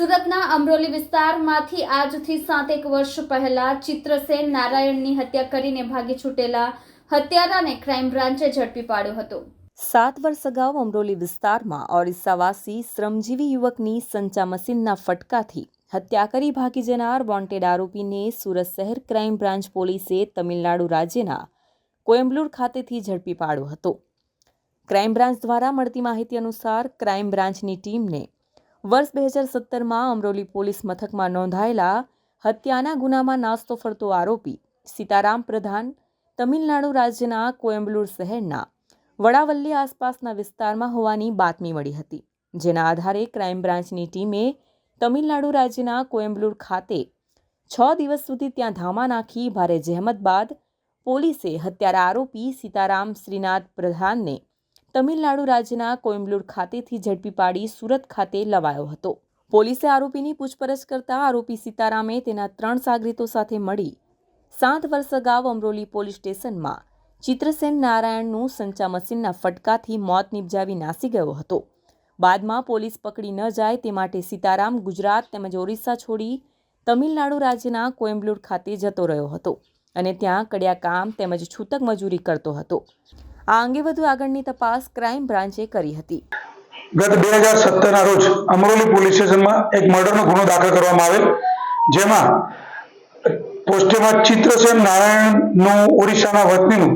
સુરતના અમરોલી વિસ્તારમાંથી આજથી સાતેક વર્ષ પહેલા ચિત્રસેન નારાયણની હત્યા કરીને ભાગી છૂટેલા હત્યારાને ક્રાઇમ બ્રાન્ચે ઝડપી પાડ્યો હતો. સાત વર્ષ અગાઉ અમરોલી વિસ્તારમાં ઓરિસ્સાવાસી શ્રમજીવી યુવકની સંચા મશીનના ફટકાથી હત્યા કરી ભાગી જનાર વોન્ટેડ આરોપીને સુરત શહેર ક્રાઇમ બ્રાન્ચ પોલીસે તમિલનાડુ રાજ્યના કોયમ્બલુર ખાતેથી ઝડપી પાડ્યો હતો. ક્રાઇમ બ્રાન્ચ દ્વારા મળતી માહિતી અનુસાર ક્રાઇમ બ્રાન્ચની ટીમને વર્ષ બે હજાર સત્તરમાં અમરોલી પોલીસ મથકમાં નોંધાયેલા હત્યાના ગુનામાં નાસ્તો ફરતો આરોપી સીતારામ પ્રધાન તમિલનાડુ રાજ્યના કોયમ્બલુર શહેરના વડાવલ્લી આસપાસના વિસ્તારમાં હોવાની બાતમી મળી હતી, જેના આધારે ક્રાઇમ બ્રાન્ચની ટીમે તમિલનાડુ રાજ્યના કોયમ્બલુર ખાતે છ દિવસ સુધી ત્યાં ધામા નાખી ભારે જહેમત બાદ પોલીસે હત્યારા આરોપી સીતારામ શ્રીનાથ પ્રધાનને તમિલનાડુ રાજ્યના કોઇમ્બલુર ખાતેથી ઝડપી પાડી સુરત ખાતે લવાયો હતો. પોલીસે આરોપીની પૂછપરછ કરતા આરોપી સીતારામે તેના ત્રણ સાગરીતો સાથે મળી સાત વર્ષ અગાઉ અમરોલી પોલીસ સ્ટેશનમાં ચિત્રસેન નારાયણનું સંચા મશીનના ફટકાથી મોત નિપજાવી નાસી ગયો હતો. બાદમાં પોલીસ પકડી ન જાય તે માટે સીતારામ ગુજરાત તેમજ ઓરિસ્સા છોડી તમિલનાડુ રાજ્યના કોયમ્બલુર ખાતે જતો રહ્યો હતો અને ત્યાં કડિયા કામ તેમજ છૂતક મજૂરી કરતો હતો. આ અંગે વધુ આગળની તપાસ ક્રાઇમ બ્રાન્ચે કરી હતી. ગત બે હજાર સત્તરના રોજ અમરોલી પોલીસ સ્ટેશનમાં એક મર્ડરનો ગુનો દાખલ કરવામાં આવેલ, જેમાં પોસ્ટેમાં ચિત્રસેન નારાયણનું ઓડિશાના વતનીનું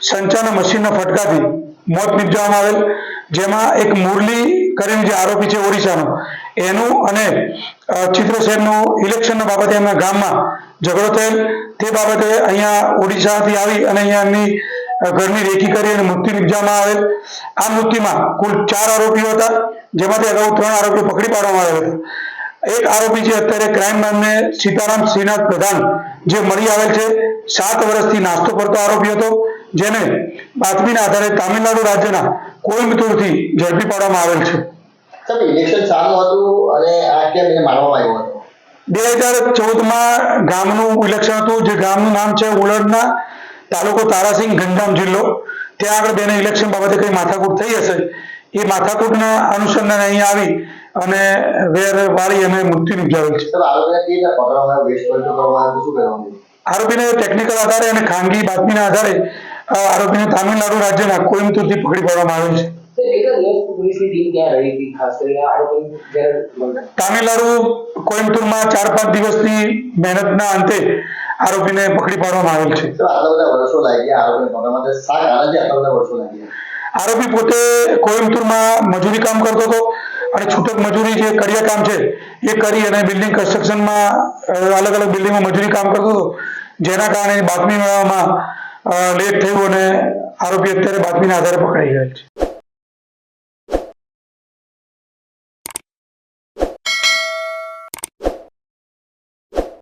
સંચાના મશીનના ફટકાથી મોત નિપજાવવામાં આવેલ, જેમાં એક મુરલી કરીને જે આરોપી છે ઓડિશાનો એનું અને ચિત્રસેનનું ઇલેક્શનના બાબતે એમના ગામમાં ઝઘડો થયેલ, તે બાબતે અહીંયા ઓડિશાથી આવી અને અહીંયા એમની ઘરની રેકી કરી અને મૃત્યુ નિપજાવવામાં આવેલ. આ મૃત્યુમાં કુલ ચાર આરોપીઓ હતા જેમાંથી અગાઉ ત્રણ આરોપીઓ પકડી પાડવામાં આવ્યા હતા. એક આરોપી છે અત્યારે ક્રાઇમ નામને સીતારામ શ્રીનાથ પ્રધાન જે મળી આવેલ છે સાત વર્ષથી નાસ્તો કરતો આરોપી હતો જેને બાતમીના આધારે તામિલનાડુ રાજ્યના કોઇમ્બતુરથી ઝડપી પાડવામાં આવેલ છે. ઇલેક્શન સારું હતું અને આ કેમ એને મારવામાં આવ્યો હતો? બે હજાર ચૌદમાં ગામનું ઇલેક્શન હતું જે ગામનું નામ છે ઉલડના તાલુકો તારાસિંહ ગંજામ જિલ્લો. ત્યાં આગળ બેને ઇલેક્શન બાબતે કઈ માથાકૂટ થઈ હશે? એ માથાકૂટના અનુસંધાને અહીંયા આવી અને વેર વાળી અમે મૃત્યુ નિપજાવેલ છે. આરોપીને ટેકનિકલ આધારે અને ખાનગી બાતમીના આધારે આરોપીને તામિલનાડુ રાજ્યના કોઇમ્બતુરથી પકડી પાડવામાં આવેલ છે. દિવસ પોલીસની ટીમ ત્યાં રહી હતી ખાસ કરીને આરોપી જ્યારે તામિલનાડુ કોઇમ્બતુરમાં ચાર પાંચ દિવસની મહેનતના અંતે આરોપીને પકડી પાડવામાં આવેલ છે. આરોપી પોતે કોઇમ્બતુરમાં મજૂરી કામ કરતો હતો અને છૂટક મજૂરી જે કડિયા કામ છે એ કરી અને બિલ્ડિંગ કન્સ્ટ્રક્શનમાં અલગ અલગ બિલ્ડિંગમાં મજૂરી કામ કરતો હતો. જેના કારણે બાતમી મેળવવામાં લેટ થયું અને આરોપી અત્યારે બાતમીના આધારે પકડાઈ ગયેલ છે.